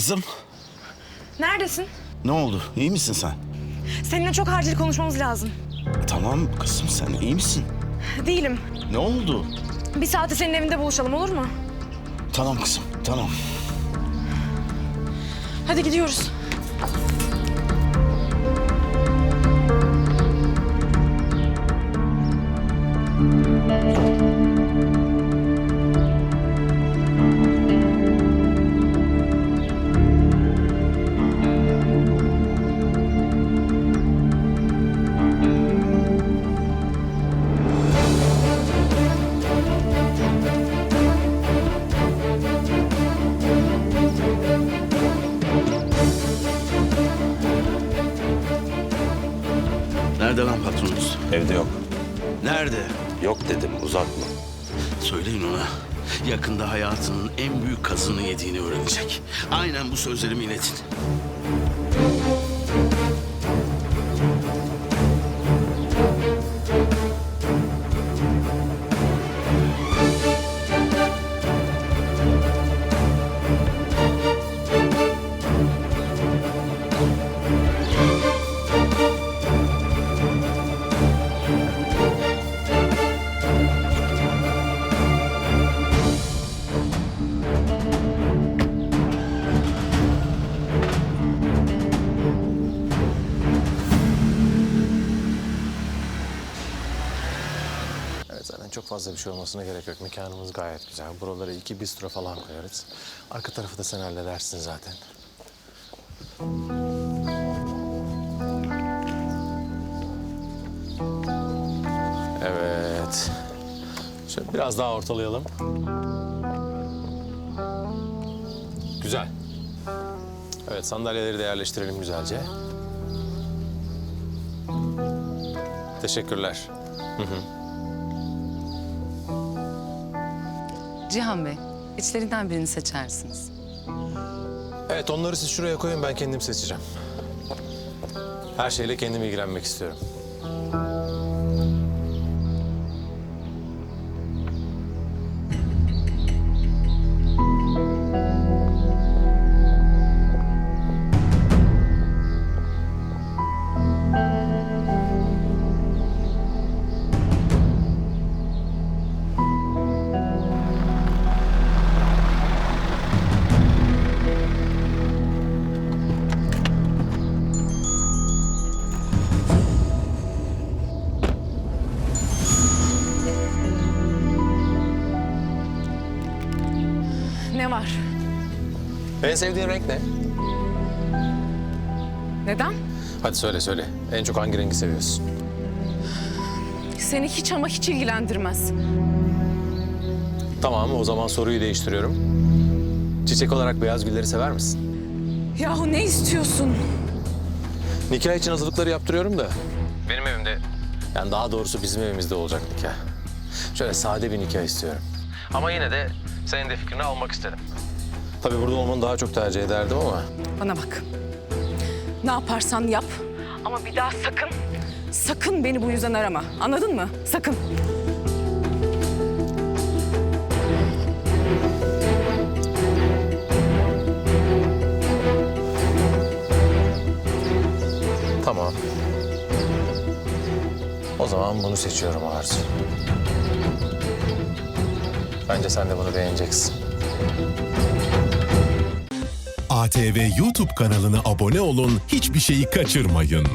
Kızım Neredesin? ne oldu? İyi misin sen? Seninle çok acil konuşmamız lazım. Tamam kızım sen iyi misin? Değilim. Ne oldu? Bir saate senin evinde buluşalım olur mu? Tamam kızım tamam. Hadi gidiyoruz. Evde yok. Nerede? Yok dedim uzatma. Söyleyin ona. Yakında hayatının en büyük kazını yediğini öğrenecek. Aynen bu sözlerimi iletin. Zaten çok fazla bir şey olmasına gerek yok. Mekanımız gayet güzel. Buralara iki bistro falan koyarız. Arka tarafı da sen halledersin zaten. Evet. Şöyle biraz daha ortalayalım. Güzel. Evet sandalyeleri de yerleştirelim güzelce. Teşekkürler. Cihan Bey, içlerinden birini seçersiniz. Evet onları siz şuraya koyun ben kendim seçeceğim. Her şeyle kendim ilgilenmek istiyorum. Ne var? En sevdiğin renk ne? Neden? Hadi söyle söyle. En çok hangi rengi seviyorsun? Seni hiç ama hiç ilgilendirmez. Tamam o zaman soruyu değiştiriyorum. Çiçek olarak beyaz gülleri sever misin? Yahu ne istiyorsun? Nikah için hazırlıkları yaptırıyorum da. Benim evimde. Yani daha doğrusu bizim evimizde olacak nikah. Şöyle sade bir nikah istiyorum. Ama yine de senin de fikrini almak istedim. Tabii burada olmanı daha çok tercih ederdim ama... Bana bak. Ne yaparsan yap. Ama bir daha sakın, sakın beni bu yüzden arama. Anladın mı? Sakın. Tamam. O zaman bunu seçiyorum Arzu. Bence sen de bunu beğeneceksin. ATV YouTube kanalına abone olun, hiçbir şeyi kaçırmayın.